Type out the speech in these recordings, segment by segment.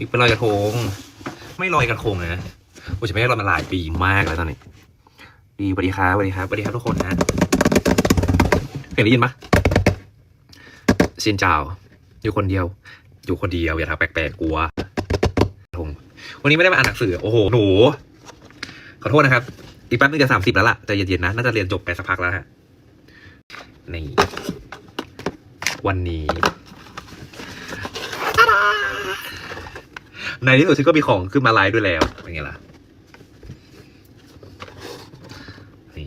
อีกเป็นลอยกระทง ไม่ลอยกระทงนะโอ้ยจะไม่ได้ลอยมาหลายปีมากแล้วตอนนี้ดีสวัสดีครับสวัสดีครับสวัสดีครับทุกคนนะเคยได้ยินปะชินเจ้าอยู่คนเดียว อยู่คนเดียวอย่าทำแปลกๆกลัวกระทงวันนี้ไม่ได้มาอ่านหนังสือ โอ้โหหนูขอโทษนะครับ อีกแป๊บนึงจะสามสิบแล้วล่ะใจเย็นๆนะน่าจะเรียนจบไปสักพักแล้วฮะนี่วันนี้ตาดา ในที่สุดฉันก็มีของขึ้นมาไลฟ์ด้วยแล้วเป็นไงล่ะนี่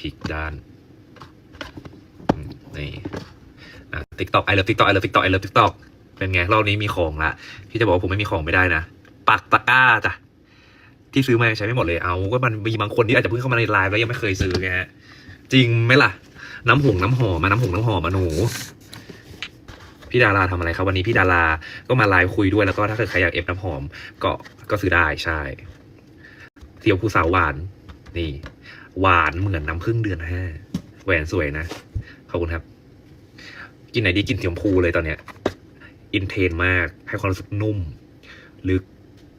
พลิกด้านนี่อะติ๊กต็อกไอเลิฟติ๊กต็อกไอเลิฟติ๊กต็อกไอเลิฟติ๊กต็อกเป็นไงรอบนี้มีของละพี่จะบอกว่าผมไม่มีของไม่ได้นะปักตะกร้าจ้ะที่ซื้อมาใช้ไม่หมดเลยเอาก็มันมีบางคนที่อาจจะเพิ่งเข้ามาในไลน์แล้วยังไม่เคยซื้อไงจริงไหมล่ะ น้ำหงน้ำหอมมาน้ำหงน้ำหอมมาหนู พี่ดาราทำอะไรครับวันนี้พี่ดาราก็มาไลฟ์คุยด้วยแล้วก็ถ้าเกิดใครอยากเอฟน้ำหอมก็ก็ซื้อได้ใช่เทียวผู้สาวหวาน นี่ หวานเหมือนน้ำผึ้งเดือนห้าแหวนสวยนะขอบคุณครับ กินไหนดีกินเสีชมพูเลยตอนเนี้ยอินเทนมากให้ความรู้สึกนุ่ม ลึก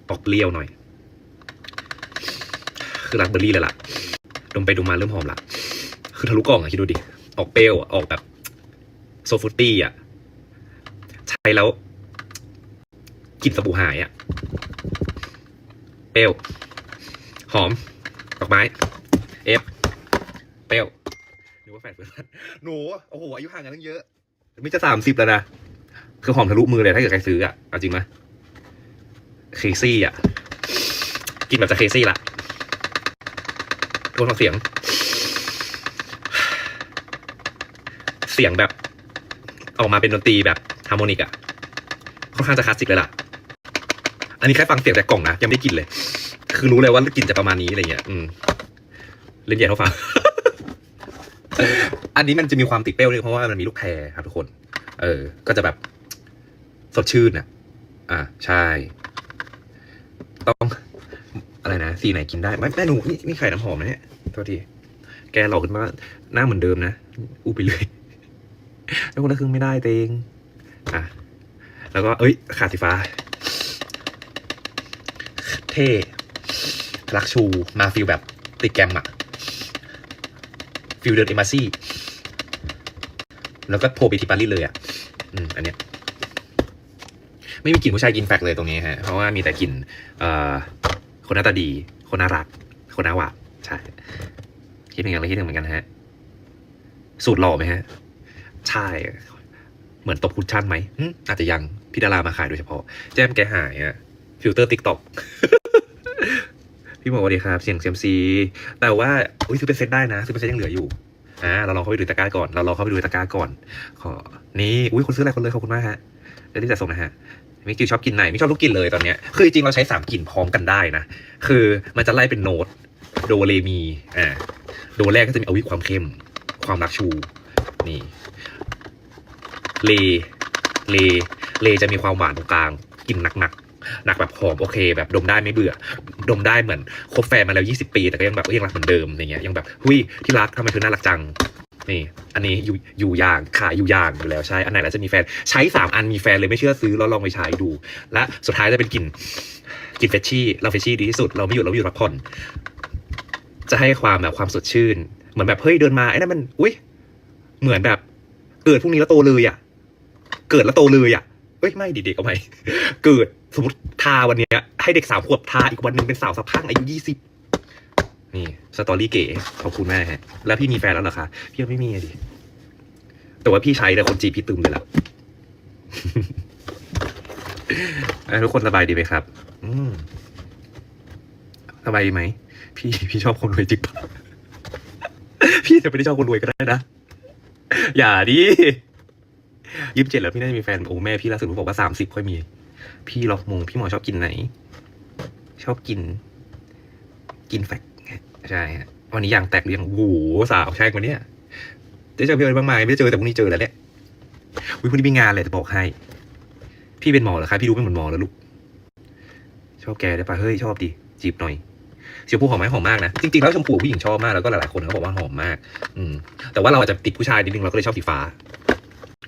ออกเปรี้ยวหน่อย คือรักเบอร์รี่เลยล่ะ ดมไปดมมาเริ่มหอมละคือทะลุกล่องอะคิดดูดิ ออกเปรี้ยวออกแบบ โซฟรุตตี้อะ ใช้แล้วกลิ่นสบู่หายอะเปรี้ยวหอมดอกไม้ เอฟเปรี้ยวนึกว่าแฟนเพื่อนหนูโอ้โหอายุห่างกันตั้งเยอะไม่จะสามสิบแล้วนะคือหอมทะลุมือเลยถ้าเกิดใครซื้ออะเอาจริงไหมเคซี่อะกินแบบจะเคซี่ละโทนฟังเสียง เสียงแบบ ออกมาเป็นดนตรีแบบาร์โมนิกอะค่อนข้างจะคลาสสิกเลยล่ะ อันนี้แค่ฟังเสียงจากกล่องนะยังไม่ได้กินเลย คือรู้เลยว่ากลิ่นจะประมาณนี้อะไรเงี้ยอืมเล่นใหญ่เท่าฟัง อันนี้มันจะมีความติดเปรี้ยวด้วยเพราะว่ามันมีลูกแพรครับทุกคน เออ ก็จะแบบสดชื่นอะ อ่าใช่ ต้องอะไรนะสีไหนกินได้ไม่แม่หนูนี่นี่ไข่น้ำหอมนะเนี่ยโทษทีแกหลอกขึ้นมาหน้าเหมือนเดิมนะอู้ไปเลยแล้วคนละครึ่งไม่ได้เตง อะแล้วก็เอ้ยขาดสีฟ้า เท่รักชูมาฟิลแบบติดแกมอะฟิลเดินเอมาซี่ แล้วก็โผล่ไปที่ปารีสเลยอะอืมอันเนี้ยไม่มีกลิ่นผู้ชายกินแฟกเลยตรงนี้ฮะ เพราะว่ามีแต่กลิ่นเอ่อคนหน้าตาดี คนน่ารัก คนน่าหวานใช่คิดเหมือนกันเลยคิดหนึ่งเหมือนกันฮะ สูตรหล่อไหมฮะ ใช่ เหมือนตบคุชชั่นไหมหึอาจจะยังพี่ดารามาขายโดยเฉพาะ แจ้มแกหายอะฟิลเตอร์ติ๊กต็อกพี่บอกว่าดีครับ เสียงเซียมซี แต่ว่าอุ้ยซื้อเป็นเซตได้นะ ซื้อเป็นเซตยังเหลืออยู่อ่าเราลองเข้าไปดูตะกร้าก่อน เราลองเข้าไปดูตะกร้าก่อน ขอ นี่อุ้ยคนซื้ออะไรคนเลยขอบคุณมากฮะเดี๋ยวรีบจัดส่งนะฮะมิกจิวชอบกินไหนมิกชอบทุกกลินเลยตอนเนี้ยคือจริงๆเราใช้สามกลิ่นพร้อมกันได้นะ คือมันจะไล่เป็นโน้ตโดเรมีอ่าโดแรกก็จะมีเอาวิความเข้ม ความรักชู นี่ เลเลเลจะมีความหวานตรงกลางกลิ่นหนักหนักแบบหอมโอเค แบบดมได้ไม่เบื่อ ดมได้เหมือนคบแฟนมาแล้วยี่สิบปี แต่ก็ยังแบบยังรักเหมือนเดิมอย่างเงี้ยยังแบบหุยที่รักทำไมเธอน่ารักจังนี่ อันนี้อยู่อยู่ยางขายอยู่ยางอยู่แล้วใช่ อันไหนแล้วจะมีแฟนใช้สามอันมีแฟนเลยไม่เชื่อซื้อแล้วลองไปใช้ดู และสุดท้ายจะเป็นกลิ่นกลิ่นเฟชชี่เราเฟชชี่ดีที่สุดเราไม่หยุดเราไม่หยุดพักผ่อนจะให้ความแบบความสดชื่น เหมือนแบบเฮ้ยเดินมาไอ้นั่นมันอุ้ยเหมือนแบบเกิดพรุ่งนี้แล้วโตเลยอะ เกิดแล้วโตเลยอะเอ้ยไม่ดิเด็กเอาไหมเกิดสมมติทาวันเนี้ยให้เด็กสามขวบทาอีกวันหนึ่งเป็นสาวสะพรั่งอายุยี่สิบนี่สตอรี่เก๋ขอบคุณแม่ฮะแล้วพี่มีแฟนแล้วเหรอคะพี่ยังไม่มีอะดิแต่ว่าพี่ใช้แต่คนจีพี่ตึมเลยล่ะเอ้ยทุกคนสบายดีไหมครับ อืมสบายดีไหม พี่พี่ชอบคนรวยจริงปะพี่จะไม่ได้ชอบคนรวยก็ได้นะ อย่าดิ ยี่สิบเจ็ดแล้วพี่น่าจะมีแฟนโอ้แม่พี่ล่าสุดบอกว่าสามสิบค่อยมี พี่ล็อกมงพี่หมอชอบกินไหน ชอบกิน กินแฟกใช่ฮะวันนี้ยางแตกเรียงโอ้สาวใช่กว่านี้ได้เจอพี่อิญบ้างไหมไม่ได้เจอแต่พรุ่งนี้เจอแล้วเนี่ยวิพรุ่งนี้มีงานเลยจะบอกให้ พี่เป็นหมอเหรอคะพี่รู้เป็นเหมือนหมอแล้วลูกชอบแกได้ปะเฮ้ยชอบดิจีบหน่อยชมพูหอมไหมหอมมากนะ จริงๆแล้วชมพูผู้หญิงชอบมากแล้วก็หลายๆคนเขาบอกว่าหอมมาก อืมแต่ว่าเราอาจจะติดผู้ชายนิดนึงเราก็เลยชอบสีฟ้า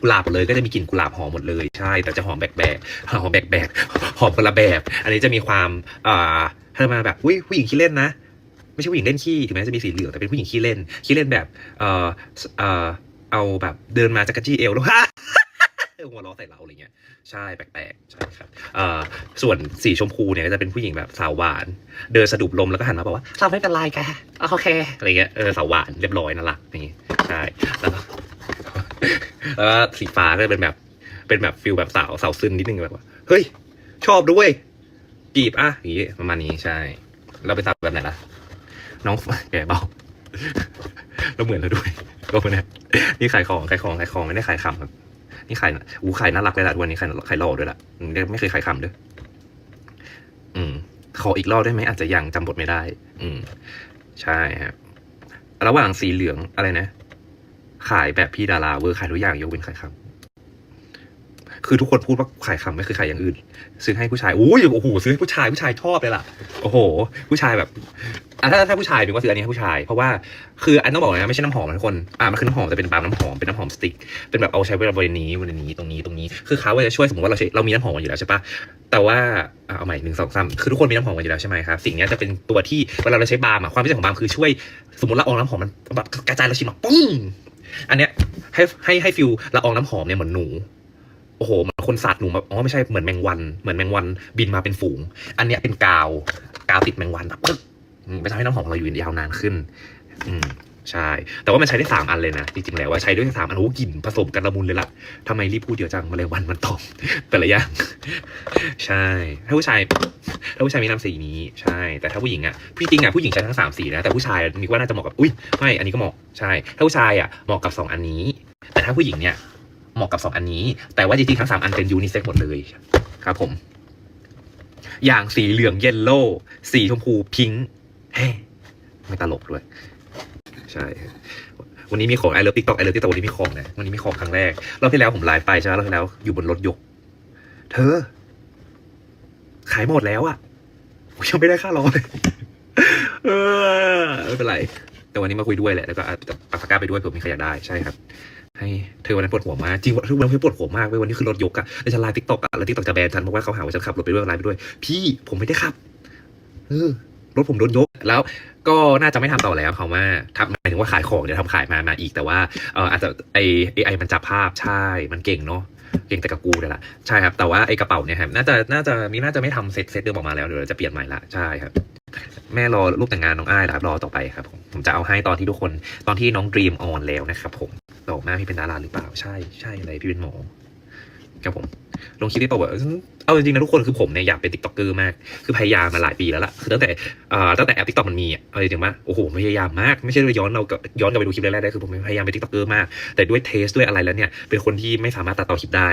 กุหลาบหมดเลยก็จะมีกลิ่นกุหลาบหอมหมดเลยใช่ แต่จะหอมแบกๆหอมแบกๆหอมคนละแบบ อันนี้จะมีความอ่าถ้ามาแบบอุ้ยผู้หญิงขี้เล่นนะไม่ใช่ผู้หญิงเล่นขี้ถึงแม้จะมีสีเหลืองแต่เป็นผู้หญิงขี้เล่นขี้เล่นแบบเอ่อเอ่อเอาแบบเดินมาจากกระจี้เอวแล้วหัวเราะใส่เราอะไรเงี้ยใช่แปลกๆใช่ครับเอ่อส่วนสีชมพูเนี่ยก็จะเป็นผู้หญิงแบบสาวหวาน เดินสะดุดลมแล้วก็หันมาบอกว่าเราไม่เป็นไรแกโอเคอะไรเงี้ยเออสาวหวานเรียบร้อยน่ารักอย่ใช่แล้วก็ แล้วสีฟ้าก็เป็นแบบ เป็นแบบฟิลแบบสาวสาวซึนนิดนึงแบบว่าเฮ้ย ชอบด้วยจีบอะอย่างงี้ประมาณนี้ใช่ เราไปสาวแบบไหนล่ะ น้องแกเบาเราเหมือนเราด้วยก็คนนี้นี่ขายของขายของขายของไม่ได้ขายคำครับนี่ขายอู้ขายน่ารักเลยล่ะทุกวันนี้ขายขายหล่อด้วยล่ะไม่เคยขายคำด้วยอืม ขออีกรอบได้ไหมอาจจะยังจำบทไม่ได้ อืม ใช่ครับระหว่างสีเหลืองอะไรนะ ขายแบบพี่ดาราเวอร์ขายทุกอย่างยกเว้นขายคำคือทุกคนพูดว่าขายคำไม่เคยขายอย่างอื่น ซื้อให้ผู้ชายโอ้ยโอ้โหซื้อให้ผู้ชายผู้ชายชอบเลยล่ะโอ้โห ผู้ชายแบบอะถ้าถ้าผู้ชายเป็นว่าซื้ออันนี้ให้ผู้ชาย เพราะว่าคืออันต้องบอกเลยนะไม่ใช่น้ำหอมนะทุกคนอะมันคือน้ำหอมแต่เป็นบาล์มน้ำหอมเป็นน้ำหอมสติ๊กเป็นแบบเอาใช้เวลาบริเวณนี้บริเวณนี้ตรงนี้ตรงนี้คือเขาจะช่วยสมมติว่าเราใช้เรามีน้ำหอมอยู่แล้วใช่ปะแต่ว่าเอาใหม่หนึ่งสองสามคือทุกคนมีน้ำหอมกันอยู่แล้วใช่ไหมครับสิ่งนี้จะเป็นตัวที่เวลาเราใช้บาล์มอะความพิเศษของบาล์มคือช่วยสมมติละอองน้ำหอมมันแบบกระจายเราชิมอะปุ้ง อันเนี้ยให้ให้ให้ฟิลละอองน้ำหอมเนี่ยเหมือนหนูโอ้โหเหมือนคนสาดหนูแบบอ๋อไม่ใช่เหมือนแมงวัน เหมือนแมงวันบินมาเป็นฝูง อันเนี้ยเป็นกาว กาวติดแมงวันแบบปึ๊กไปทำให้น้ำหอมเราอยู่ยาวนานขึ้น อืม ใช่ แต่ว่ามันใช้ได้สามอันเลยนะ จริงๆแล้วว่าใช้ด้วยสามอันโอ้กลิ่นผสมกันละมุนเลยล่ะทำไมรีบพูดเดียอะจังแมลงวันมันตอมแต่ละอย่างใช่ ถ้าผู้ชาย ถ้าผู้ชายมีน้ำสีนี้ ใช่ แต่ถ้าผู้หญิงอะจริงอะผู้หญิงใช้ทั้งสามสีนะ แต่ผู้ชายนึกว่าน่าจะเหมาะกับ อุ้ยไม่ อันนี้ก็เหมาะ ใช่ ถ้าผู้ชายอะเหมาะกับสองอันนี้ แต่ถ้าผู้หญิงเนี่ยเหมาะกับสองอันนี้ แต่ว่าจริงๆทั้งสามอันเป็นยูนิเซ็กหมดเลยครับผม อย่างสีเหลืองเยลโล่ สีชมพูพิงค์เฮ้ไม่ตลกด้วย ใช่วันนี้มีของไอเลิฟติ๊กต็อกไอเลิฟติ๊กต็อกวันนี้มีของนะวันนี้มีของครั้งแรกรอบที่แล้วผมไลฟ์ไปใช่ไหมรอบที่แล้วอยู่บนรถยก เธอ ขายหมดแล้วอะ่ะยังไม่ได้ค่ารถเลยเออไม่เป็นไร แต่วันนี้มาคุยด้วยแหละแล้วก็อาจจะปากกาไปด้วยเผื่อมีใครอยากได้ใช่ครับ ให้เธอวันนั้นปวดหัวมากจริงวันทุกวันนี้ปวดหัวมากเว้ยวันนี้คือรถยกอะแล้วฉันไลฟ์ทิกตอกอะแล้วทิกตอกจะแบนฉันเพราะว่าเขาหาว่าฉันขับรถไปด้วยไลฟ์ไปด้วย พี่ผมไม่ได้ขับ เออ รถผมโดนยก แล้วก็น่าจะไม่ทำต่อแล้วเขาว่าทำหมายถึงว่าขายของเดี๋ยวทำขายมามาอีกแต่ว่าเอออาจจะไอไอมันจับภาพใช่มันเก่งเนาะเก่งแต่กับกูเนี่ยแหละใช่ครับ แต่ว่าไอกระเป๋าเนี่ยครับน่าจะน่าจะมีน่าจะไม่ทำเซตเซตเดิมออกมาแล้วเดี๋ยวจะเปลี่ยนใหม่ละใช่ครับ แม่รอรูปแต่งงานน้องอ้ายครับรอต่อไปครับผมผมจะเอาให้ตอนที่ทุกคนตอนที่น้องดรีมออนแล้วนะครับผมบอกแม่พี่เป็นดาราหรือเปล่าใช่ใช่อะไรพี่เป็นหมอ ครับผมลงคลิปที่บอกว่าเอาจริงๆนะทุกคนคือผมเนี่ยอยากเป็นติ๊กต็อกเกอร์มาก คือพยายามมาหลายปีแล้วล่ะ คือตั้งแต่ตั้งแต่แอปติ๊กต็อกมันมีอะเอาจริงๆว่าโอ้โหพยายามมาก ไม่ใช่ว่าย้อนเราก็ย้อนกลับไปดูคลิปแรกๆได้คือผมพยายามเป็นติ๊กต็อกเกอร์มาก แต่ด้วยเทสด้วยอะไรแล้วเนี่ย เป็นคนที่ไม่สามารถตัดต่อคลิปได้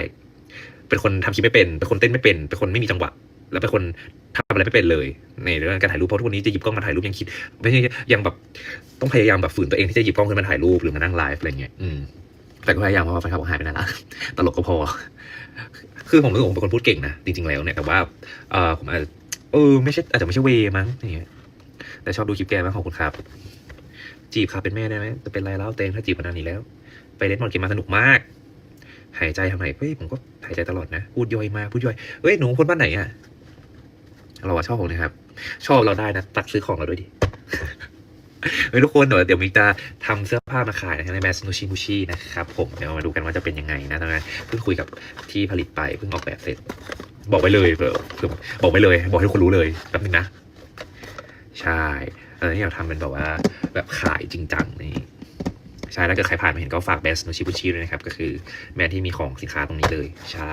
เป็นคนทำคลิปไม่เป็น เป็นคนเต้นไม่เป็น เป็นคนไม่มีจังหวะ แล้วเป็นคนทำอะไรไม่เป็นเลยในเรื่องการถ่ายรูปเพราะทุกวันนี้จะหยิบกล้องมาถ่ายรูปยังคิด ไม่ใช่ยังแบบต้องพยายามแบบฝืนตัวเองที่จะหยิบกล้องขึ้นมาถ่ายรูปหรือมานั่งไลฟ์อะไรเงี้ยอืม แต่ก็พยายามเพราะว่าแฟนคลับผมหายไปนานละตลกก็พอ คือผมรู้สึกผมเป็นคนพูดเก่งนะจริงๆแล้วเนี่ยแต่ว่าเออผมอาจจะเออไม่ใช่อาจจะไม่ใช่เวมั้งอย่างเงี้ยแต่ชอบดูคลิปแกมากขอบคุณครับ จีบค่ะเป็นแม่ได้ไหมจะเป็นไรแล้วเตงถ้าจีบมานานนี้แล้ว ไปเล่นบอลเกมมาสนุกมาก หายใจทำไมเฮ้ยผมก็หายใจตลอดนะ พูดย่อยมาพูดย่อยเฮ้ยหนูคนบ้านไหนอะเราชอบผมนะครับ ชอบเราได้นะตัดซื้อของเราด้วยดิ เฮ้ยทุกคนเดี๋ยวเดี๋ยวมิกจะทำเสื้อผ้ามาขายนะครับในแบรนด์ซูชิมูชินะครับผมเดี๋ยวมาดูกันว่าจะเป็นยังไงนะตอนนั้นเพิ่งคุยกับที่ผลิตไปเพิ่งออกแบบเสร็จ บอกไปเลยเผื่อเผื่อบอกไปเลย บอกให้ทุกคนรู้เลยแป๊บนึงนะ ใช่ตอนนี้อยากทำเป็นแบบว่าแบบขายจริงจังนี่ ใช่แล้วก็ใครผ่านมาเห็นก็ฝากแบรนชิมูชิด้วยนะครับ ก็คือแบรนด์ที่มีของสินค้าตรงนี้เลย ใช่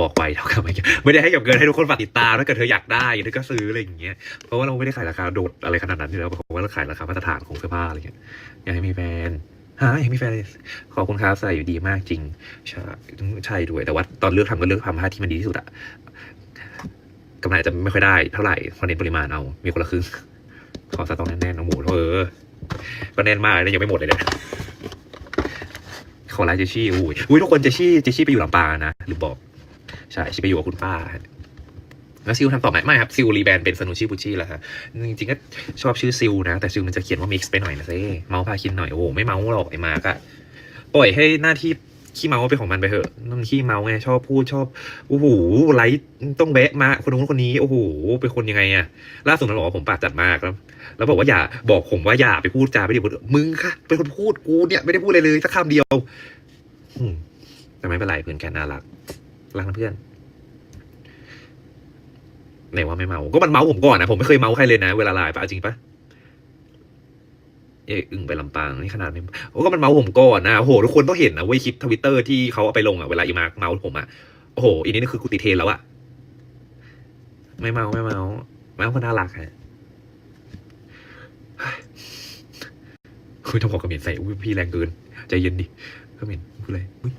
บอกไปเท่ากับไม่ไม่ได้ให้กับเงินให้ทุกคนฝากติดตามถ้าเกิดเธออยากได้เธอก็ซื้ออะไรอย่างเงี้ยเพราะว่าเราไม่ได้ขายราคาโดดอะไรขนาดนั้นอยู่แล้วเพราะว่าเราขายราคามาตรฐานของเสื้อผ้าอะไรเงี้ยอยากให้มีแฟนฮะอยากมีแฟนขอบคุณครับใส่อยู่ดีมากจริงใช่ใช่ด้วยแต่ว่าตอนเลือกทำก็เลือกทำผ้าที่มันดีที่สุดอะกำไรอาจจะไม่ค่อยได้เท่าไหร่เพราะเน้นปริมาณเอา มีคนละครึ่งขอสต็อกแน่นๆเอาหมูเออก็แน่นมากเลยยังไม่หมดเลยเนี่ย ขอไลน์เจชี่อุ้ยอุ้ยทุกคนเจชี่เจชี่ไปอยู่ลำปางนะหรือบอกใช่ชิไปอยู่กับคุณป้าแล้วซิลทำต่อไหมไม่ครับซิลรีแบรนด์เป็นสนุชิบุชิแล้วฮะจริงๆก็ชอบชื่อซิลนะ แต่ซิลมันจะเขียนว่ามิกซ์ไปหน่อยนะเซ่เมาส์พาคินหน่อย โอ้โห ไม่เมาส์หรอกไอ้มาร์กอะปล่อยให้หน้าที่ ขี้เมาไปของมันไปเถอะมันขี้เมาไงชอบพูดชอบโอ้โหไลฟ์ต้องแวะมาคนนู้นคนนี้โอ้โหเป็นคนยังไงอะล่าสุดมันบอกว่าผมปากจัดมากแล้วแล้วบอกว่าอย่าบอกผมว่าอย่าไปพูดจาไม่ดีพูดมึงค่ะเป็นคนพูดกูเนี่ยไม่ได้พูดอะไรเลยสักคำเดียวแต่ไม่เป็นไรเพื่อนแกน่ารักรักนะเพื่อนไหนว่าไม่เมา ก็มันเมาผมก่อนนะผมไม่เคยเมาใครเลยนะ เวลาไลน์ปะจริงปะ เอะอึ่งไปลำปางนี่ขนาดไม่โอ้ก็มันเมาผมก่อนนะโอ้โหทุกคนต้องเห็นนะเว้ยคลิปทวิตเตอร์ที่เขาเอาไปลงอะเวลาอีมาร์คเมาผมอะโอ้โหอีนี่คือกูติเทนแล้วอะไม่เมาไม่เมาเมาคนน่ารักฮะคุยทำของกระเหม็นใส่อุ้ยพี่แรงเกินใจเย็นดิกระเหม็นพูดอะไรอุ้ย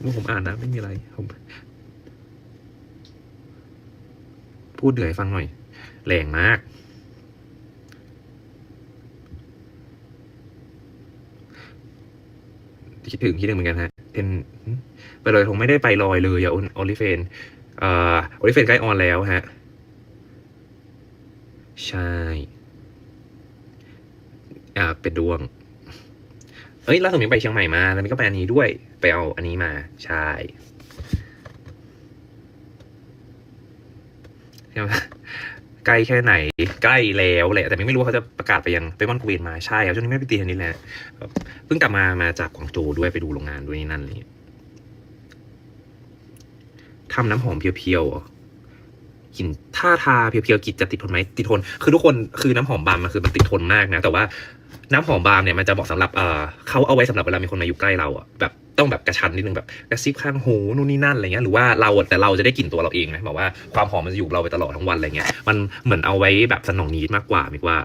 เมื่อผมอ่านนะไม่มีอะไรผมพูดเหนื่อยฟังหน่อย แรงมาก คิดถึงคิดถึงเหมือนกันฮะเป็นไปลอยผมไม่ได้ไปลอยเลยอะโอลิเฟนเอ่อโอลิเฟนใกล้ออนแล้วฮะ ใช่อ่าเป็นดวง เอ้ยล่าสุดมีไปเชียงใหม่มา แล้วมีก็ไปอันนี้ด้วย ไปเอาอันนี้มา ใช่ใช่ไหม ใกล้แค่ไหน ใกล้แล้วแหละ แต่ไม่รู้ว่าเขาจะประกาศไปยังไปมอนกูเวนมาใช่ครับช่วงนี้ไม่ไปตีเทนนิสแหละเพิ่งกลับมามาจากกวางโจด้วยไปดูโรงงานด้วยนี่นั่นเลยทำน้ำหอมเพียวๆกลิ่นถ้าทาเพียวๆกลิ่นจะติดทนไหมติดทน คือทุกคนคือน้ำหอมบาลมมันคือมันติดทนมากนะ แต่ว่าน้ำหอมบาล์มเนี่ยมันจะบอกสำหรับเอ่อเขาเอาไว้สำหรับเวลามีคนมาอยู่ใกล้เราอะแบบ ต้องแบบกระชันนิดนึงแบบกระซิบข้างหูนู่นนี่นั่นอะไรเงี้ยหรือว่าเราแต่เราจะได้กลิ่นตัวเราเองนะบอกว่าความหอมมันจะอยู่เราไปตลอดทั้งวันอะไรเงี้ยมันเหมือนเอาไว้แบบสนองนีดมากกว่ามิกว่า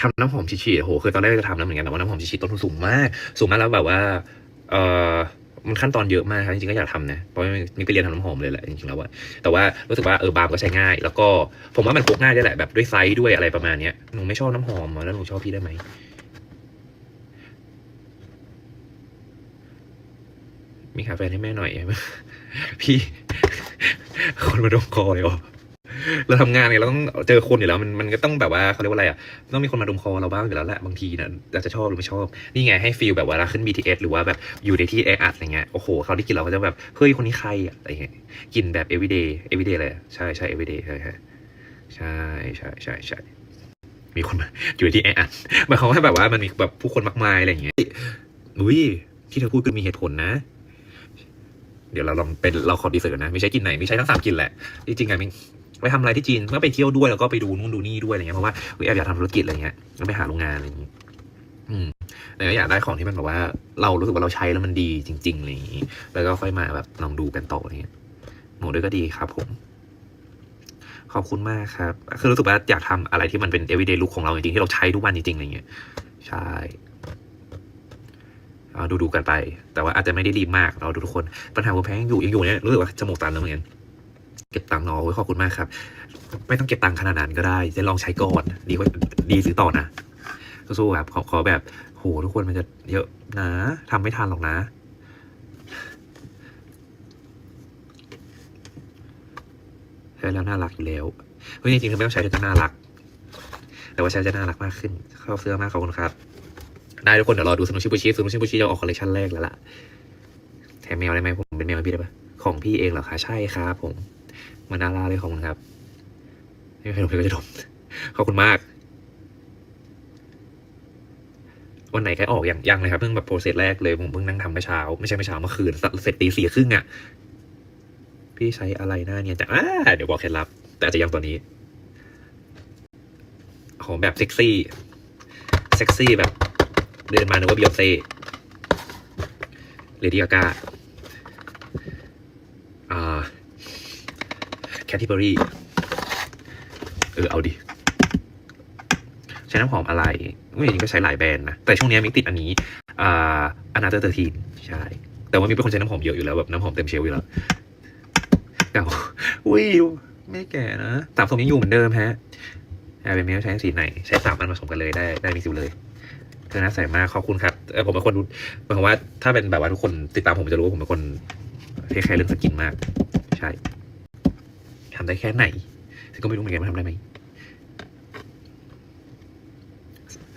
ทำน้ำหอมชิๆโหคือตอนแรกจะทำแล้วเหมือนกันแต่ว่าน้ำหอมชิๆต้นทุนสูงมากสูงมากแล้วแบบว่า เออมันขั้นตอนเยอะมากครับจริงๆก็อยากทำนะเพราะมีไปเรียนทำน้ำหอมเลยแหละจริงๆแล้วว่าแต่ว่ารู้สึกว่าเออบาล์มก็ใช้ง่าย แล้วก็ผมว่ามันพกง่ายได้แหละแบบด้วยไซส์ด้วยอะไรประมาณนี้หนูไม่ชอบน้ำหอมแล้วหนูชอบพี่ได้ไหม มีคาแฟนให้แม่หน่อยพี่ คนมาดมคอเลยเหรอเราทำงานเนี่ยเราต้องเจอคนอยู่แล้วมันมันก็ต้องแบบว่าเขาเรียกว่าอะไรอะต้องมีคนมาดมคอเราบ้างอยู่แล้วแหละบางทีนะเราจะชอบหรือไม่ชอบนี่ไงให้ฟีลแบบวลาเราขึ้น BTS หรือว่าแบบอยู่ในที่แออัดอะไรเงี้ยโอ้โหเขาได้กินเราก็จะแบบเฮ้ยคนนี้ใครอะอะไรเงี้ยกินแบบ everyday everyday เลยใช่ใช่ everyday ใช่ใช่ใช่ใช่ใช่ใช่มีคนมาอยู่ในที่แออัดหมายความว่าแบบว่ามันมีแบบผู้คนมากมายอะไรอย่างเงี้ยอุ้ยที่เธอพูดก็มีเหตุผลนะ เดี๋ยวเราลองเป็นเราขอดีเซอร์นะ ไม่ใช่กินไหน ไม่ใช่ทั้งสามกินแหละจริงๆอะมิงไปทำอะไรที่จีนเมื่อไปเที่ยวด้วยแล้วก็ไปดูนู่นดูนี่ด้วยอะไรเงี้ยเพราะว่าเฮ้ยแอบอยากทำธุรกิจอะไรเงี้ยแล้วไปหาโรงงานอะไรอย่างงี้อืมแต่ก็อยากได้ของที่มันแบบว่า เรารู้สึกว่าเราใช้แล้วมันดีจริงๆอะไรอย่างงี้แล้วก็ค่อยมาแบบลองดูกันต่ออะไรเงี้ยหนูด้วยก็ดีครับผมขอบคุณมากครับ คือรู้สึกว่าอยากทำอะไรที่มันเป็น everyday look ของเราจริงๆ ที่เราใช้ทุกวันจริงๆ อะไรเงี้ย ใช่ ดูดูกันไป แต่ว่าอาจจะไม่ได้รีบมากเราดูทุกคนปัญหาผมแพ้ยังอยู่ยังอยู่เนี่ยรู้สึกว่าจมูกตันแล้วเหมือนกันเก็บตังค์นอะโอ้ยขอบคุณมากครับ ไม่ต้องเก็บตังค์ขนาดนั้นก็ได้จะลองใช้ก่อนดีกว่าดีซื้อต่อนะสู้ๆครับขอขอแบบโหทุกคนมันจะเยอะนะทำไม่ทันหรอกนะใช้แล้วน่ารักอยู่แล้วเฮ้ยจริงๆเธอไม่ต้องใช้เธอก็น่ารัก แต่ว่าใช้จะน่ารักมากขึ้น เข้าเสื้อมากขอบคุณครับ ได้ทุกคนเดี๋ยวรอดูสนุชิบุชิสนุชิบุชิจะออกคอลเลคชันแรกแล้วล่ะแถมแมวได้ไหมผมเป็นแมวพี่ได้ปะของพี่เองเหรอคะใช่ครับผมมันนาราเลยขอบคุณครับไม่ใครดมใครก็จะดมขอบคุณมาก วันไหนใกล้ออกยังยังเลยครับเพิ่งแบบโปรเซสแรกเลยผมเพิ่งนั่งทำเมื่อเช้า ไม่ใช่เมื่อเช้าเมื่อคืนเสร็จตีสี่ครึ่งอะพี่ใช้อะไรหน้าเนี่ยจะอ่าเดี๋ยวบอกเคล็ดลับ แต่อาจจะยังตัวนี้ ของแบบเซ็กซี่เซ็กซี่แบบ เดินมานึกว่าบิยอนเซ่เลดี้กากาอ่าแคทติเบอรี่เออเอาดิ ใช้น้ำหอมอะไรไม่จริงก็ใช้หลายแบรนด์นะ แต่ช่วงนี้มิกติดอันนี้อ่าอนาเตอร์เตอร์ทีนใช่ แต่ว่ามิกเป็นคนใช้น้ำหอมเยอะอยู่แล้วแบบน้ำหอมเต็มเชลฟ์อยู่แล้วเก่าอุ้ยไม่แก่นะสามสมยังอยู่เหมือนเดิมฮะแอบเป็นเมลใช้สีไหน ใช้สามอันผสมกันเลยได้ได้มีสิวเลย เธอน่าใส่มากขอบคุณครับเออผมเป็นคนดูหมายความว่าถ้าเป็นแบบว่าทุกคนติดตามผมจะรู้ว่าผมเป็นคนเทคแคร์เรื่องสกินมาก ใช่ทำได้แค่ไหนซึ่งก็ไม่รู้เหมือนกันว่าทำได้ไหม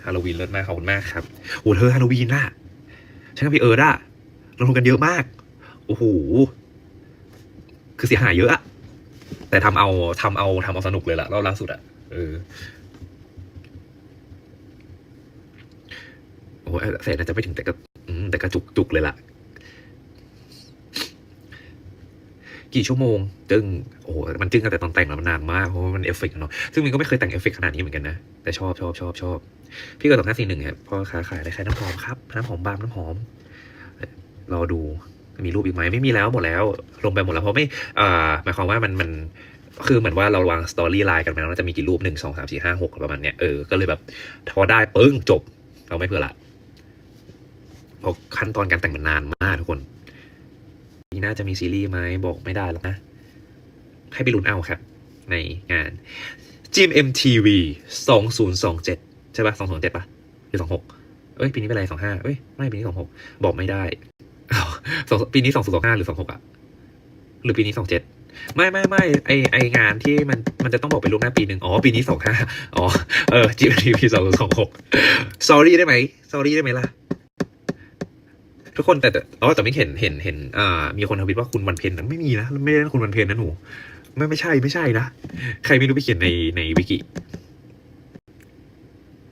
ฮาโลวีนเลิศมากขอบคุณมากครับโอ้เธอฮาโลวีนน่ะฉันกับพี่เอิร์ดอะลงทุนกันเยอะมาก โอ้โห คือเสียหายเยอะอะ แต่ทำเอาทำเอาทำเอาสนุกเลยล่ะรอบล่าสุดอะเออ โอ้โหเศษน่าจจะไม่ถึงแต่ก็แต่กระจุกจุกเลยล่ะ กี่ชั่วโมง จึงโอ้มันจึงกันแต่ตอนแต่งแล้วมันนานมากเพราะมันเอฟเฟกต์เนาะซึ่งมันก็ไม่เคยแต่งเอฟเฟกต์ขนาดนี้เหมือนกันนะ แต่ชอบชอบชอบชอบพี่กิดสองห้าสี่หนึ่งครับพ่อค้าขายอะไรขายน้ำหอมครับน้ำหอมบามน้ำหอมรอดูมีรูปอีกไหมไม่มีแล้วหมดแล้ว ลงไปหมดแล้วเพราะไม่อ่าหมายความว่ามันมันคือเหมือนว่าเราวางสตอรี่ไลน์กันไปแล้วจะมีกี่รูปหนึ่งสองสามสี่ห้าหกประมาณเนี้ยเออก็เลยแบบพอได้ปึ้งจบ เราไม่เพื่อละ เพราะขั้นตอนการแต่งมันนานมากทุกคนปีหน้าจะมีซีรีส์ไหมบอกไม่ได้แล้วนะ ให้ไปลุ้นเอาครับ ในงาน GMMTV สองศูนย์สองเจ็ดใช่ปะสองสองเจ็ดปะหรือสองหกเอ้ย ปีนี้เป็นอะไรสองห้าเอ้ย ไม่ปีนี้สองหกบอกไม่ได้สองปีนี้สองศูนย์สองห้าหรือสองหกอะหรือปีนี้สองเจ็ดไม่ไม่ไม่ไอไองานที่มันมันจะต้องบอกเป็นล่วงหน้าปีหนึ่งอ๋อ ปีนี้สองห้าอ๋อ เออ GMMTV สองศูนย์สองหก sorry ได้ไหม sorry ได้ไหมล่ะ ทุกคนแต่แต่อ๋อแต่ไม่เห็นเห็นเห็นอ่ามีคนทวิตว่าคุณวันเพ็ญนะไม่มีนะไม่ได้คุณวันเพ็ญนะหนูไม่ไม่ใช่ไม่ใช่นะใครไม่รู้ไปเขียนในในวิกิ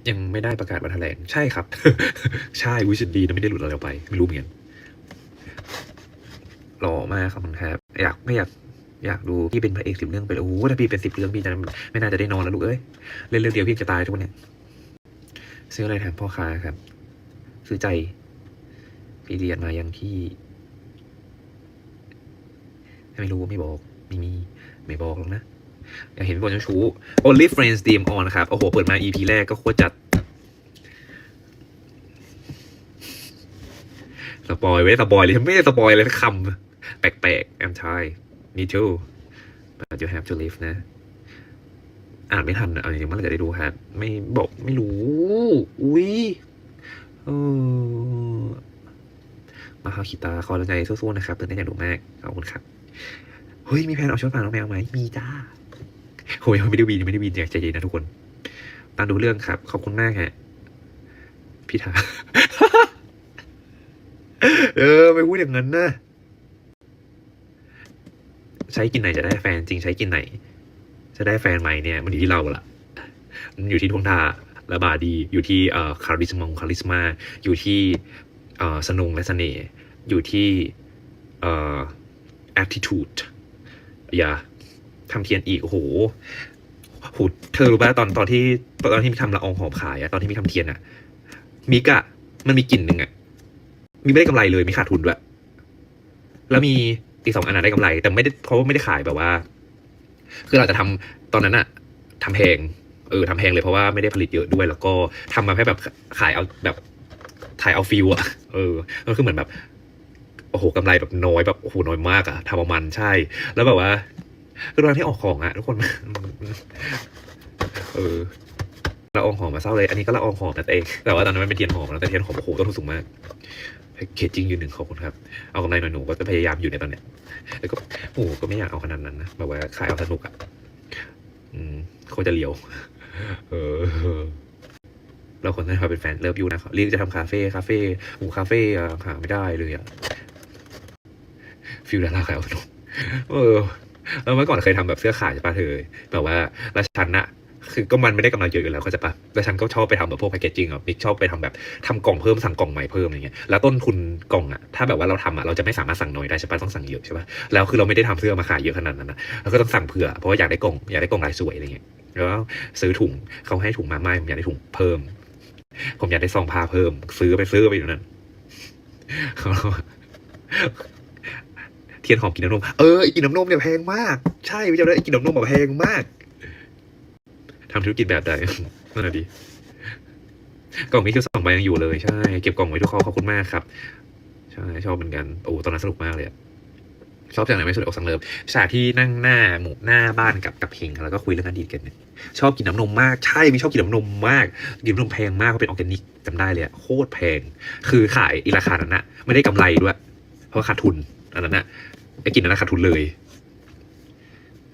ยังไม่ได้ประกาศวันแถลงใช่ครับ ใช่วิสุดดีนะไม่ได้หลุดอะไรออกไป ไม่รู้เหมือนกันหล่อมากครับคุณครับอยากไม่อยากอยากดูพี่เป็นพระเอกสิบเรื่องไปเลยโอ้โหถ้าพี่เป็นสิบเรื่องพี่จะไม่น่าจะได้นอนแล้วลูกเอ้ยเล่นเรื่องเดียวพี่จะตายทุกวันเนี่ยซื้ออะไรแทนพ่อค้าครับ ซื้อใจ พี่เรียนมายังที่ ไม่รู้ไม่บอกไม่มีไม่บอกหรอกนะ อยากเห็นบนเจ้าชู้ Only Friends Dream On ครับ โอ้โห เปิดมา EP แรกก็โคตรจัด สปอยไว้สปอยเลย ไม่ได้สปอยเลยสักคำแปลกๆ I'm Thai Me too but you have to live นะ อ่านไม่ทันเอาจริงๆเมื่อไหร่จะได้ดูครับไม่บอกไม่รู้ อุ้ยเออ มาฮาคิตาขอแรงใจสู้ๆนะครับตื่นเต้นอยากดูมากขอบคุณครับเฮ้ยมีแผนเอาชุดฟางน้องแมวไหมมีจ้าโอ้ยไม่ได้วีนไม่ได้วีนอยากใจเย็นนะทุกคนตามดูเรื่องครับ ขอบคุณมากฮะพี่ทาเออไม่พูดอย่างนั้นนะใช้กินไหนจะได้แฟนจริงใช้กินไหน จะได้แฟนไหมเนี่ย มันอยู่ที่เราละมันอยู่ที่ทวงทาและบาดีอยู่ที่เอ่อคาริสมองคาริสมา อยู่ที่ สนงและเสน่ห์อยู่ที่ attitude อย่าทำเทียนอีกโอ้โหโหเธอรู้ป่ะตอนตอนที่ตอนที่มีทำละอองหอมขายอะตอนที่มีทำเทียนอะมิกอะมันมีกลิ่นหนึ่งอะมีไม่ได้กำไรเลยมีขาดทุนด้วยแล้วมีอีกสองอันนะได้กำไร แต่ไม่ได้เพราะว่าไม่ได้ขายแบบว่า คือเราจะทำตอนนั้นอะทำแพงเออทำแพงเลยเพราะว่าไม่ได้ผลิตเยอะด้วย แล้วก็ทำมาให้แบบขายเอาแบบ ถ่ายเอาฟิลอะเออก็คือเหมือนแบบโอ้โหกำไรแบบน้อยแบบโอ้โหน้อยมากอะทำประมาณใช่ แล้วแบบว่าคือตอนที่ออกของอะทุกคนเออละอองหอมมาเศร้าเลย อันนี้ก็ละอองหอมนะแต่เองแต่ว่าตอนนั้นมันเป็นเทียนหอมแล้วแต่เทียนหอมโอ้โหต้นทุนสูงมากแพ็กเกจจิ้งยืนหนึ่งขอบคุณครับ เอากำไรหน่อยหนูก็จะพยายามอยู่ในตอนเนี้ยแล้วก็โอ้โหก็ไม่อยากเอาขนาดนั้นนะแบบว่าขายเอาสนุกอะอืมโคตรจะเลียว เออ เราคนนั้นเขาเป็นแฟนเลิฟยูนะครับเรียกจะทำคาเฟ่คาเฟ่หมูคาเฟ่หาไม่ได้เลยอะฟิลดาราขายเอาสนุกเออแล้วเมื่อก่อนเคยทำแบบเสื้อขายใช่ปะเธอแบบว่าแล้วฉันอะคือก็มันไม่ได้กำไรเยอะอยู่แล้วเข้าใจปะแล้วฉันก็ชอบไปทำแบบพวกแพคเกจจิ้งอะมิกชอบไปทำแบบทำกล่องเพิ่มสั่งกล่องใหม่เพิ่มอะไรเงี้ยแล้วต้นทุนกล่องอะถ้าแบบว่าเราทำอะเราจะไม่สามารถสั่งน้อยได้ใช่ปะต้องสั่งเยอะใช่ปะแล้วคือเราไม่ได้ทำเสื้อมาขายเยอะขนาดนั้นนะเราก็ต้องสั่งเผื่อเพราะว่าอยากได้กล่องอยากได้กล่องลายสวยอะไรเงี้ยแล้วซื้อถุงเขาให้ถุงมาไม่ผมอยากได้ถุงเพิ่ม ผมอยากได้ซองผ้าเพิ่ม ซื้อไปซื้อไปอยู่นั่นเทียนหอมกินน้ำนม เออกินน้ำนมเนี่ยแพงมาก ใช่พี่เจ้าได้กินน้ำนมแบบแพงมากทำธุรกิจแบบใดนั่นแหละดีกล่องนี้คือสองใบยังอยู่เลยใช่ เก็บกล่องไว้ทุกข้อขอบคุณมากครับ ใช่ ชอบเหมือนกัน โอ้ ตอนนั้นสนุกมากเลยอะ ชอบจากไหนไม่สุดอกสังเลิฟฉากที่นั่งหน้าหมู่หน้าบ้านกับกับเฮงแล้วก็คุยเรื่องอดีตกันเนี่ยชอบกินน้ำนมมากใช่มีชอบกินน้ำนมมากกินน้ำนมแพงมากเพราะเป็นออร์แกนิกจำได้เลยอะโคตรแพง คือขายอีราคานั้นนะไม่ได้กำไรด้วย เพราะขาดทุนอันนั้นนะไอ้กินนั้นนะขาดทุนเลย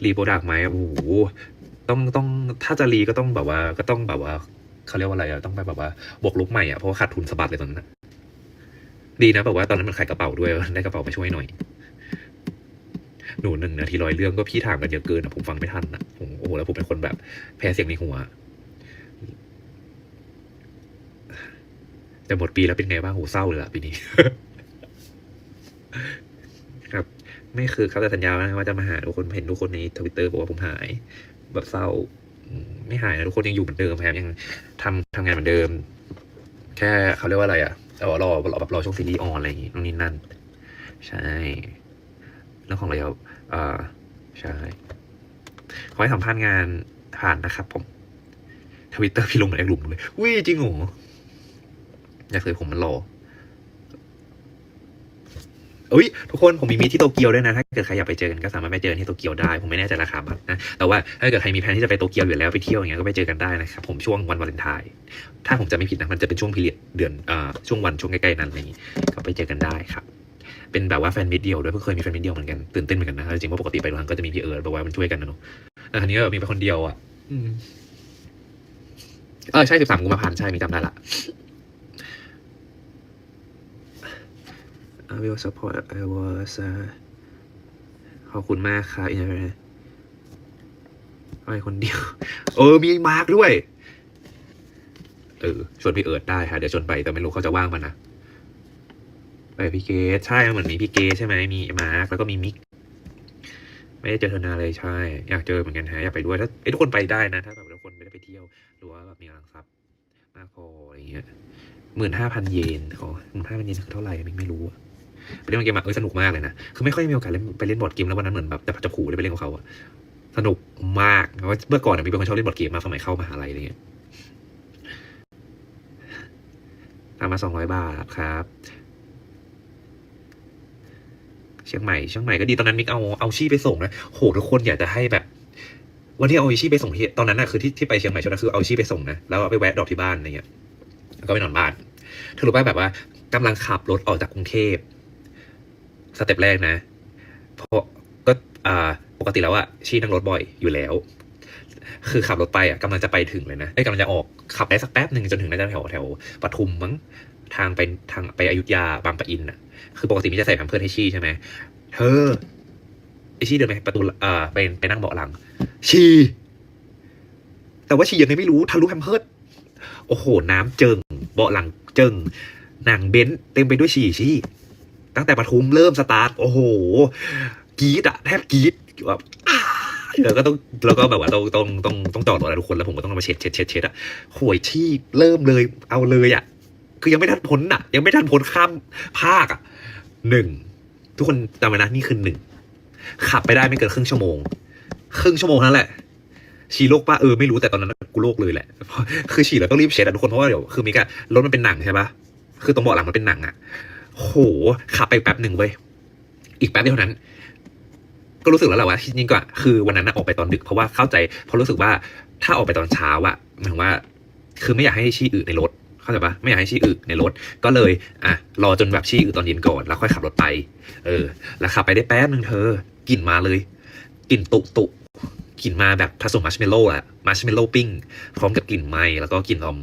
รีโปรดักต์ไหมโอ้โหต้องต้องถ้าจะรีก็ต้องแบบว่า ก็ต้องแบบว่าเขาเรียกว่าอะไรอะต้องไปแบบว่าบวกลบใหม่อะเพราะว่าขาดทุนสะบัดเลยตอนนั้นดีนะแบบว่าตอนนั้นมันขายกระเป๋าด้วยได้กระเป๋ามาช่วยหน่อย หนูหนึ่งนาทีร้อยเรื่องก็พี่ถามกันเยอะเกินอะผมฟังไม่ทันอะผมโอ้โหแล้วผมเป็นคนแบบแพ้เสียงในหัว แต่หมดปีแล้วเป็นไงบ้างโหเศร้าเลยล่ะปีนี้ ครับ ไม่คือเขาจะสัญญาว่าจะมาหาทุกคนเห็นทุกคนในทวิตเตอร์บอกว่าผมหาย แบบเศร้า ไม่หายนะทุกคนยังอยู่เหมือนเดิมครับยังทำทำงานเหมือนเดิม แค่เขาเรียกว่าอะไรอะรอรอรอแบบรอช่วงซีรีส์ออนอะไรอย่างงี้นู่นนี่นั่น ใช่เรื่องของระยะ อ่าใช่ขอให้สัมภาษณ์งานผ่านนะครับผมทวิตเตอร์พี่ลงเหมือนไอ้หลุมเลยวิ่จริงเหรออยากเคยผมมันหล่อเอ้ยทุกคนผมมีมีที่โตเกียวด้วยนะ ถ้าเกิดใครอยากไปเจอกันก็สามารถไปเจอที่โตเกียวได้ ผมไม่แน่ใจราคาบัตรนะ แต่ว่าถ้าเกิดใครมีแผนที่จะไปโตเกียวอยู่แล้วไปเที่ยวอย่างเงี้ยก็ไปเจอกันได้นะครับผมช่วงวันวาเลนไทน์ถ้าผมจะไม่ผิดนะมันจะเป็นช่วงพีเรียดเดือนอ่าช่วงวันช่วงใกล้ๆนั้นอะไรอย่างงี้ก็ไปเจอกันได้ครับ เป็นแบบว่าแฟนมิตรเดียวด้วยเพิ่งเคยมีแฟนมิตรเดียวเหมือนกันตื่นเต้นเหมือนกันนะจริงๆว่าปกติไปทุกครั้งก็จะมีพี่เอิร์ดแบบว่ามันช่วยกันนะเนาะแต่ครั้นี้ก็มีไปคนเดียวอะเออใช่สิบสามกุมภาพันธ์ใช่มีจำได้ละ I will support I was ขอบคุณมากครับอินเทอร์เน็ตไปคนเดียว เออ มีมาร์กด้วย เออชวนพี่เอิร์ดได้ค่ะ เดี๋ยวชวนไปแต่ไม่รู้เขาจะว่างมันนะ ไปพี่เกสใช่เหมือนมีพี่เกสใช่ไหมมีมาร์กแล้วก็มีมิกไม่ได้เจอเธอนานเลยใช่ อยากเจอเหมือนกันฮะอยากไปด้วยถ้าเอ้ทุกคนไปได้นะ ถ้าแบบทุกคนไม่ได้ไปเที่ยวหรือว่าแบบมีกำลังทรัพย์มากพออะไรอย่างเงี้ยหมื่นห้าพันเยนอ๋อหมื่นห้าพันเยนคือเท่าไหร่มิกไม่รู้อะไปเล่นเกมมาเออสนุกมากเลยนะคือไม่ค่อยมีโอกาสเล่นไปเล่นบอร์ดเกมแล้ววันนั้นเหมือนแบบจะพัดจะผูเลยไปเล่นกับเขาอะสนุกมากเพราะเมื่อก่อนมีเป็นคนชอบเล่นบอร์ดเกมมาสมัยเข้ามหาลัยอะไรเงี้ยตามมาสองร้อยบาทครับ เชียงใหม่เชียงใหม่ก็ดีตอนนั้นมิกเอาเอาชี่ไปส่งนะโหทุกคนอยากจะให้แบบ วันที่เอาชี่ไปส่งที่ตอนนั้นนะคือที่ที่ไปเชียงใหม่ช่วงนั้นคือเอาชี่ไปส่งนะแล้วไปแวะดอปที่บ้านอะไรเงี้ยแล้วก็ไปนอนบ้านเธอรู้ป่ะแบบว่ากำลังขับรถออกจากกรุงเทพสเต็ปแรกนะเพราะก็อ่าปกติแล้วอะชีนั่งรถบ่อยอยู่แล้ว คือขับรถไปอะกำลังจะไปถึงเลยนะไอ้กำลังจะออกขับได้สักแป๊บหนึ่งจนถึงน่าจะแถวแถวปทุมมั้งทางไปทางไปอยุธยาบางปะอินอะ คือปกติมิจะใส่แผ่นเพื่อนให้ชี้ใช่ไหมเธอไอชี้เดินไปประตูอ่าไปไปนั่งเบาะหลัง ชีแต่ว่าชียังไงไม่รู้ทะลุแฮมเพิร์ดโอ้โห น้ำเจิงเบาะหลังเจิงหนังเบนซ์เต็มไปด้วยฉี่ชีตั้งแต่ปทุมเริ่มสตาร์ทโอ้โหกรีดอะแทบกรีดแบบอ้าแล้วก็ต้องแล้วก็แบบว่าต้องต้องต้องต้องจอดรถแล้วทุกคนแล้วผมก็ต้องมาเช็ดเช็ดเช็ดเช็ดอะโหยชีเริ่มเลยเอาเลยอะคือยังไม่ทันพ้นอะยังไม่ทันพ้นข้ามภาคอะ หนึ่งทุกคนจำไว้นะนี่คือหนึ่งขับไปได้ไม่เกินครึ่งชั่วโมง ครึ่งชั่วโมงนั่นแหละฉี่โรคป้าเออไม่รู้แต่ตอนนั้นกูโรคเลยแหละคือฉี่แล้วต้องรีบเช็ดอะทุกคนเพราะว่าเดี๋ยวคือมีกะรถมันเป็นหนังใช่ปะคือตรงเบาะหลังมันเป็นหนังอะโหขับไปแป๊บหนึ่งเว้ยอีกแป๊บเดียวเท่านั้น ก็รู้สึกแล้วแหละว่าจริงๆก็คือวันนั้นออกไปตอนดึกเพราะว่าเข้าใจเพราะรู้สึกว่าถ้าออกไปตอนเช้าอะหมายว่า คือไม่อยากให้ฉี่อึในรถ เข้าใจปะไม่อยากให้ฉี่อึในรถ ก็เลยอะรอจนแบบฉี่อึตอนเย็นก่อนแล้วค่อยขับรถไป เออ แล้วขับไปได้แป๊บหนึ่งเธอกลิ่นมาเลยกลิ่นตุตุกลิ่นมาแบบผสมมัชเมลโล่อะมัชเมลโล่ปิ้งพร้อมกับกลิ่นไม้แล้วก็กลิ่นอม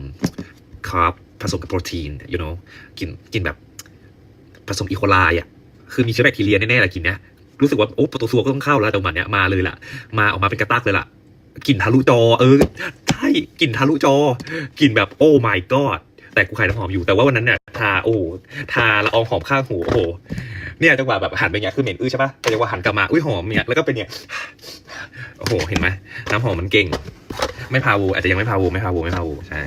คาร์บผสมกับโปรตีน you know กลิ่นกลิ่นแบบผสมอีโคไลอะคือมีเชื้อแบคทีเรียแน่ๆแหละกลิ่นเนี้ยรู้สึกว่าโอ้ปรโตซัวก็ต้องเข้าแล้วแต่วันเนี้ยมาเลยล่ะ มาออกมาเป็นกระตักเลยล่ะกลิ่นทะลุจอ เออ ใช่กลิ่นทะลุจอกลิ่นแบบโอ้ my god แต่กูขายน้ำหอมอยู่แต่ว่าวันนั้นเนี่ยทาโอ้ทาละอองหอมข้างหูโอ้โหเนี่ยจังหวะแบบหันไปเงี้ยคือเหม็นอื้อใช่ปะแต่จังหวะหันกลับมาอุ้ยหอมเนี่ยแล้วก็เป็นเนี่ยโอ้โหเห็นไหมน้ำหอมมันเก่ง ไม่พาวูอาจจะยังไม่พาวูไม่พาวูไม่พาวูใช่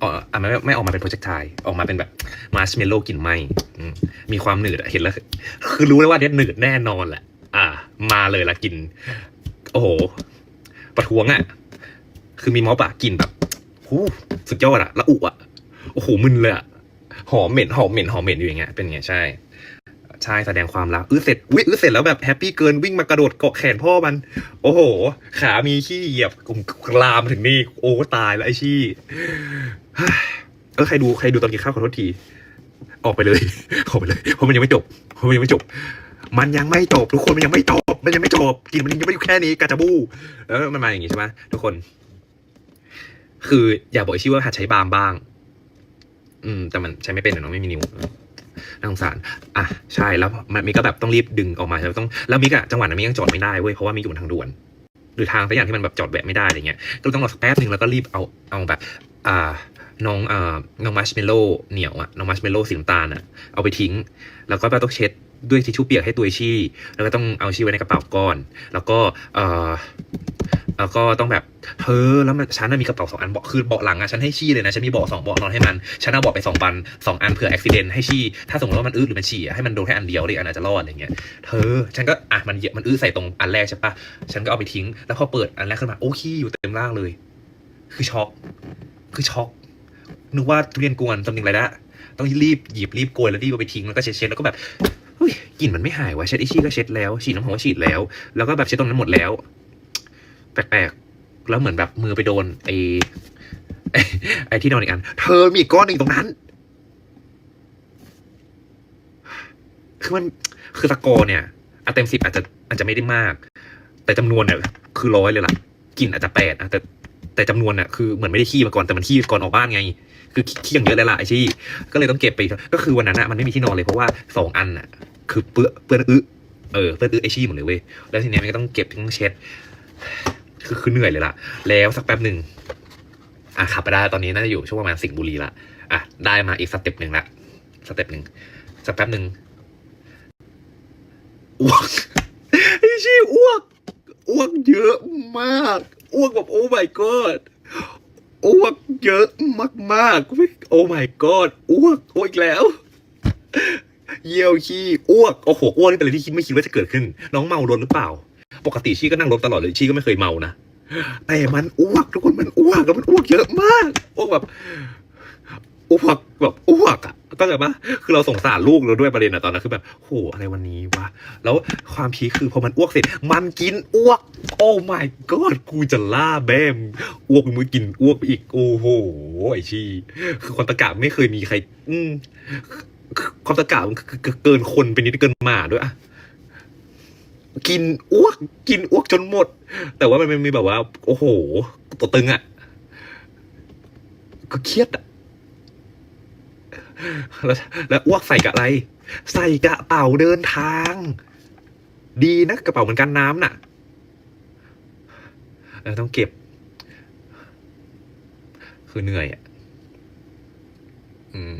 อ๋ออะไม่ไม่ออกมาเป็นโปรเจกต์ไทออกมาเป็นแบบมาร์ชเมลโล่กลิ่นไหมอืมมีความหนืดอะเห็นแล้ว คือรู้เลยว่าเนี่ยหนืดแน่นอนแหละ อ่า มาเลยละกลินโอ้โหประท้วงอะคือมีมอบอะกลิ่นแบบหูสุดยอดอะละอุอะ โอ้โหมึนเลยอะหอมเหม็นหอมเหม็นหอมเหม็นอยู่อย่างเงี้ยเป็นไงใช่ใช่แสดงความรักอื้อเสร็จอุ้ยอื้อเสร็จแล้วแบบแฮปปี้เกินวิ่งมากระโดดเกาะแขนพ่อมัน โอ้โห ขามีขี้เหยียบกลามถึงนี่โอ้ตายแล้วไอ้ชี่เฮ้ยเออใครดูใครดูตอนกินข้าวขอโทษทีออกไปเลยออกไปเลยเพราะมันยังไม่จบเพราะมันยังไม่จบ มันยังไม่จบทุกคนมันยังไม่จบมันยังไม่จบกินมันยังไม่อยู่แค่นี้กาจะบูแล้วมันมาอย่างงี้ใช่ไหมทุกคน คือ อย่าบอกไอ้ชี่ว่าหัดใช้บาล์มบ้าง อืมแต่มันใช้ไม่เป็นเนาะไม่มีนิ้วน่าสงสารอะใช่แล้วมิกก็แบบต้องรีบดึงออกมาใช่ไหมต้องแล้วมิกอะจังหวะนั้นมิกยังจอดไม่ได้เว้ยเพราะว่ามิกอยู่บนทางด่วน หรือทางสักอย่างที่มันแบบจอดแวะไม่ได้อะไรเงี้ยก็ต้องรอสักแป๊บหนึ่งแล้วก็รีบเอาเอาแบบ อ่าน้องอ่าน้องมัชเมลโล่เหนียวอะน้องมัชเมลโล่สีน้ำตาลอะเอาไปทิ้ง แล้วก็ต้องเช็ดด้วยทิชชู่เปียกให้ตัวชี่แล้วก็ต้องเอาชี่ไว้ในกระเป๋าก่อน แล้วก็เออ แล้วก็ต้องแบบเธอแล้วมันฉันมีกระเป๋าสองอันเบาะคือเบาะหลังอะฉันให้ชี่เลยนะฉันมีเบาะสองเบาะนอนให้มันฉันเอาเบาะไปสองปันสองอันเผื่ออุบิเหตุให้ชี่ถ้าสมมติว่ามันอื้อหรือมันฉี่ให้มันโดนแค่อันเดียวเลยอันอาจจะรอดอะไรเงี้ยเธอฉันก็อะมันเยียบมันอื้อใส่ตรงอันแรกใช่ปะฉันก็เอาไปทิ้ง แล้วพอเปิดอันแรกขึ้นมาโอ้ขี้อยู่เต็มร่างเลย คือช็อก คือช็อกนึกว่าทุเรียนกวนตำหนิอะไรนะต้องรีบหยิบรีบโกยแล้วรีบเอาไปทิ้งแล้วก็เช็ดแล้วก็แบบกลิ่นมันไม่หายวะเช็ดอีชี่ก็เช็ดแล้วฉีดน้ำหอมก็ฉีดแล้ว แล้วก็แบบเช็ดตรงนั้นหมดแล้ว แปลกๆ แล้วเหมือนแบบมือไปโดนไอ้ไอ้ที่นอนอีกอัน เธอมีก้อนหนึ่งตรงนั้น คือมันคือสกอร์เนี่ยอะเต็มสิบอาจจะอาจจะไม่ได้มาก แต่จำนวนเนี่ยคือร้อยเลยล่ะกลิ่นอาจจะแปดอะแต่แต่จำนวนเนี่ยคือเหมือนไม่ได้ขี้มาก่อนแต่มันขี้ก่อนออกบ้านไง คือขี้อย่างเยอะเลยล่ะไอ้ชี่ก็เลยต้องเก็บไป ก็คือวันนั้นอะมันไม่มีที่นอนเลยเพราะว่าสองอันอะคือเปื้อนเปื้อนอึเออเปื้อนอึไอ้ชี่หมดเลยเว้ยแล้วทีเนี้ยมันก็ต้องเก็บต้องเช็ด คือคือเหนื่อยเลยล่ะ แล้วสักแป๊บหนึ่งอะขับไปได้ตอนนี้น่าจะอยู่ช่วงประมาณสิงห์บุรีละอะได้มาอีกสเต็ปหนึ่งละสเต็ปหนึ่งสักแป๊บหนึ่งอ้วกไอ้ชี่อ้วกอ้วกเยอะมากอ้วกแบบโอ้ my god อ้วกเยอะมากๆโอ้ my god อ้วกอ้วกอีกแล้ว เยี่ยวขี้อ้วกโอ้โหอ้วกนี่เป็นอะไรที่คิดไม่คิดว่าจะเกิดขึ้น น้องเมารถหรือเปล่า ปกติชีก็นั่งรถตลอดเลยชีก็ไม่เคยเมานะแต่มันอ้วกทุกคนมันอ้วกแล้วมันอ้วกเยอะมากอ้วกแบบอ้วกแบบอ้วกอะตั้งแต่ปะคือเราสงสารลูกเราด้วยประเด็นอะตอนนั้นคือแบบโหอะไรวันนี้วะแล้วความพีคือพอมันอ้วกเสร็จ มันกินอ้วก โอ้ my god กูจะล่าแบมอ้วกมึงกินอ้วกไปอีกโอ้โหไอชีคือความตะกะไม่เคยมีใคร อืมความตะกะมันเกินคนไปนิดเกินหมาด้วยอะ กินอ้วก กินอ้วกจนหมด แต่ว่ามันมีแบบว่า โอ้โห ตัวตึงอะ่ะ ก็เครียดอะ่ะแล้วแล้วอ้วกใส่กับอะไร ใส่กระเป๋าเดินทาง ดีนะกระเป๋าเหมือนกันน้ำน่ะเออต้องเก็บ คือเหนื่อยอะ่ะ อืม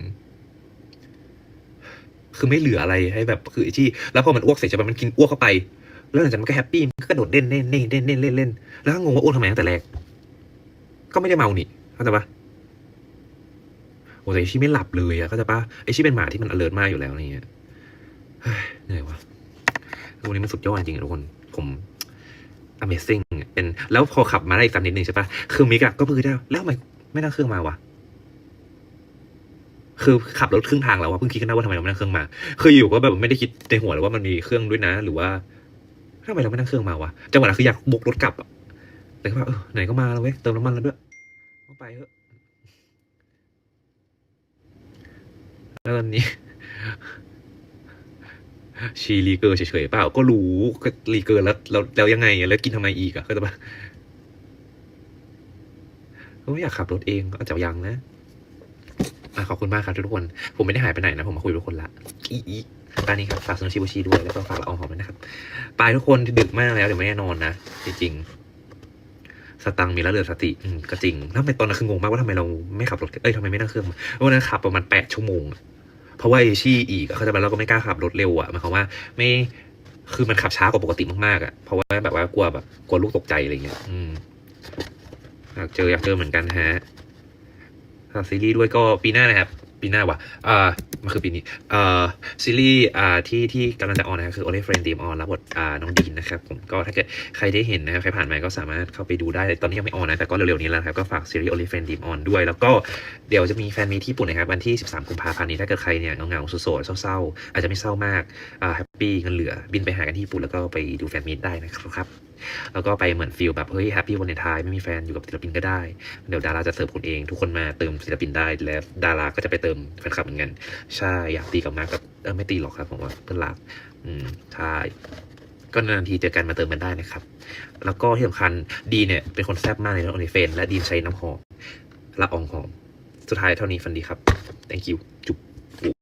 คือไม่เหลืออะไรให้แบบ คือไอ้ที่ แล้วพอมันอ้วกเสร็จใช่ไหมมันกินอ้วกเข้าไป แล้วหลังจากมันก็แฮปปี้มันก็กระโดดเล่นเล่นเล่นเล่นเล่นเล่นเล่นแล้วก็งงว่าอ้วกทำไมตั้งแต่แรก ก็ไม่ได้เมานี่เข้าใจปะโอ้แต่ไอ้ชี่ไม่หลับเลยอะเข้าใจปะไอชี่เป็นหมาที่มัน alert มากอยู่แล้วอะไรเงี้ยเหนื่อยวะวันนี้มันสุดยอดจริงๆทุกคน ผม amazing เป็นแล้วพอขับมาได้อีกสักนิดนึงใช่ปะคือมิกอะก็พือได้แล้วทำไมไม่นั่งเครื่องมาวะคือขับรถครึ่งทางแล้วว่าเพิ่งคิดกันได้ว่าทำไมเราไม่นั่งเครื่องมา คืออยู่ก็แบบไม่ได้คิดในหัวเลยว่ามันมีเครื่องด้วยนะ หรือว่า ทำไมเราไม่นั่งเครื่องมาวะจังหวะนั้นคืออยากบกรถกลับอะแต่ก็ว่าเออไหนก็มาแล้วเว้ยเติมน้ำมันแล้วด้วยก็ไปเถอะแล้วตอนนี้ ชีรีเกอร์เฉยๆเปล่า ก็รู้ก็รีเกอร์แล้วแล้วแล้วยังไงอะแล้วกินทำไมอีกอะก็จะปะก็ไม่อยากขับรถเองก็อาจะยังนะอะขอบคุณมากครับทุกคน ผมไม่ได้หายไปไหนนะ ผมมาคุยกับทุกคนละอี อีตอนนี้ครับฝากสนชิบูชีด้วยแล้วก็ฝากละอองหอมด้วยนะครับไปทุกคนดึกมากแล้วเดี๋ยวไม่แน่นอนนะจริงๆสตังมีแล้วเหลือสติอืมก็จริงแล้วทำไมตอนนั้นคืองงมากว่าทำไมเราไม่ขับรถเอ้ยทำไมไม่นั่งเครื่องมาวันนั้นขับประมาณแปดชั่วโมงเพราะว่าเอชี่อีกเขาจะไปแล้วก็ไม่กล้าขับรถเร็วอะหมายความว่าไม่คือมันขับช้ากว่าปกติมากๆอะเพราะว่าแบบว่ากลัวแบบกลัวลูกตกใจอะไรเงี้ยอืมอยากเจออยากเจอเหมือนกันฮะฝากซีรีส์ด้วยก็ปีหน้านะครับ ปีหน้าว่ะอ่ามันคือปีนี้อ่าซีรีส์อ่าที่ที่กำลังจะออนนะครับคือ Only Friend Dream On รับบทอ่าน้องดีนนะครับผมก็ถ้าเกิดใครได้เห็นนะครับใครผ่านมาก็สามารถเข้าไปดูได้ตอนนี้ยังไม่ออนนะแต่ก็เร็วๆนี้แล้วครับก็ฝากซีรีส์ Only Friend Dream On ด้วย แล้วก็เดี๋ยวจะมีแฟนมีที่ญี่ปุ่นนะครับวันที่ 13 กุมภาพันธ์นี้ถ้าเกิดใครเนี่ยเงาๆโสดๆเศร้าๆอาจจะไม่เศร้ามากอ่าแฮปปี้เงินเหลือบินไปหากันที่ญี่ปุ่นแล้วก็ไปดูแฟนมีได้นะครับแล้วก็ไปเหมือนฟีลแบบเฮ้ยแฮปปี้วันในไทยไม่มีแฟนอยู่กับศิลปินก็ได้ เดี๋ยวดาราจะเสิร์ฟคุณเอง ทุกคนมาเติมศิลปินได้แล้วดาราก็จะไปเติมแฟนคลับเหมือนกัน ใช่อยากตีกับมาร์กกับเออไม่ตีหรอกครับผมว่าเพื่อนรัก อืมใช่ก็นานทีเจอกันมาเติมกันได้นะครับ แล้วก็ที่สำคัญดีเนี่ยเป็นคนแซ่บมากในโอลิเฟนและดีใช้น้ำหอมละอองหอม สุดท้ายเท่านี้ฟันดีครับ thank you จุ๊บ